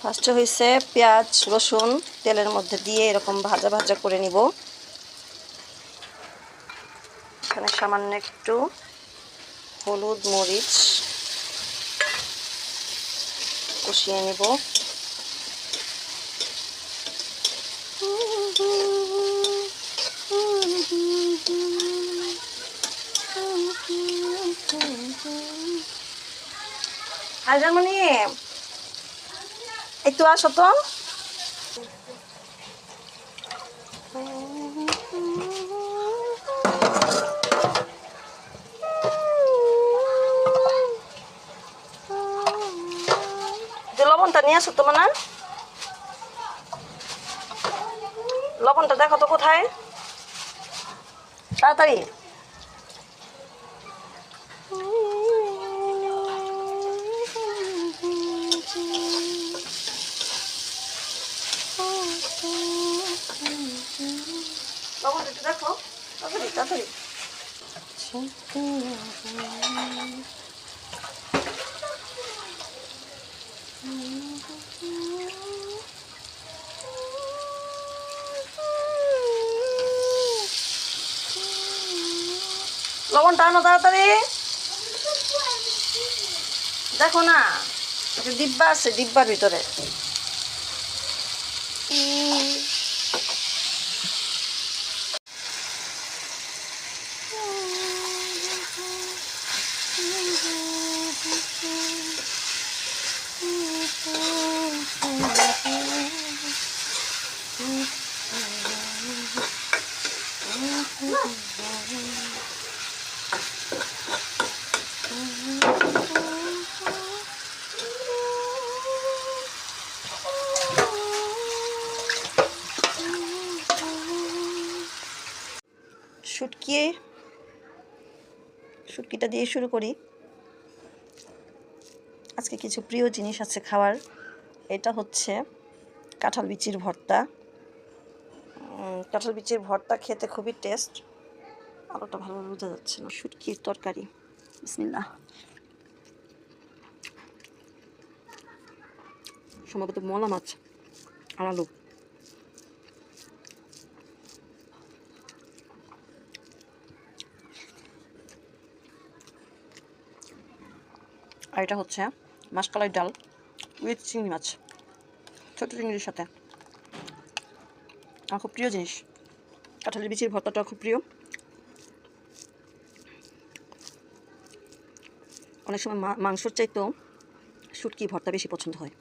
ফার্স্টে হয়েছে পেঁয়াজ, রসুন, তেলের মধ্যে দিয়ে এরকম ভাজা ভাজা করে নিব। এখানে সামান্য একটু হলুদ মরিচ কষিয়ে নিব। আর জার্মানি। একটু আসো তো। লবণটা নিয়ে আসো তো মানে। লবণটা দেখো তো কোথায়। তাড়াতাড়ি। লবণটা একটু দেখো। তাড়াতাড়ি আনো তাড়াতাড়ি। দেখো না একটা ডিব্বা আছে ডিব্বার ভিতরে। শুটকি শুটকিটা দিয়ে শুরু করি। আজকে কিছু প্রিয় জিনিস আছে খাওয়ার। এটা হচ্ছে কাঁঠাল বিচির ভর্তা। কাঁঠাল বিচির ভর্তা খেতে খুবই টেস্ট আলোটা ভালোভাবে বোঝা যাচ্ছে না। শুটকির তরকারি। বিসমিল্লাহ। সম্ভবত মলা মাছ আর আলু। আর এটা হচ্ছে মাসকালাই ডাল উইথ চিংড়ি মাছ। ছোটো চিংড়ির সাথে। আমার খুব প্রিয় জিনিস। কাঁঠালের বিচির ভর্তাটা খুব প্রিয়। অনেক সময় মাংসর চাইতেও শুটকি ভর্তা বেশি পছন্দ হয়।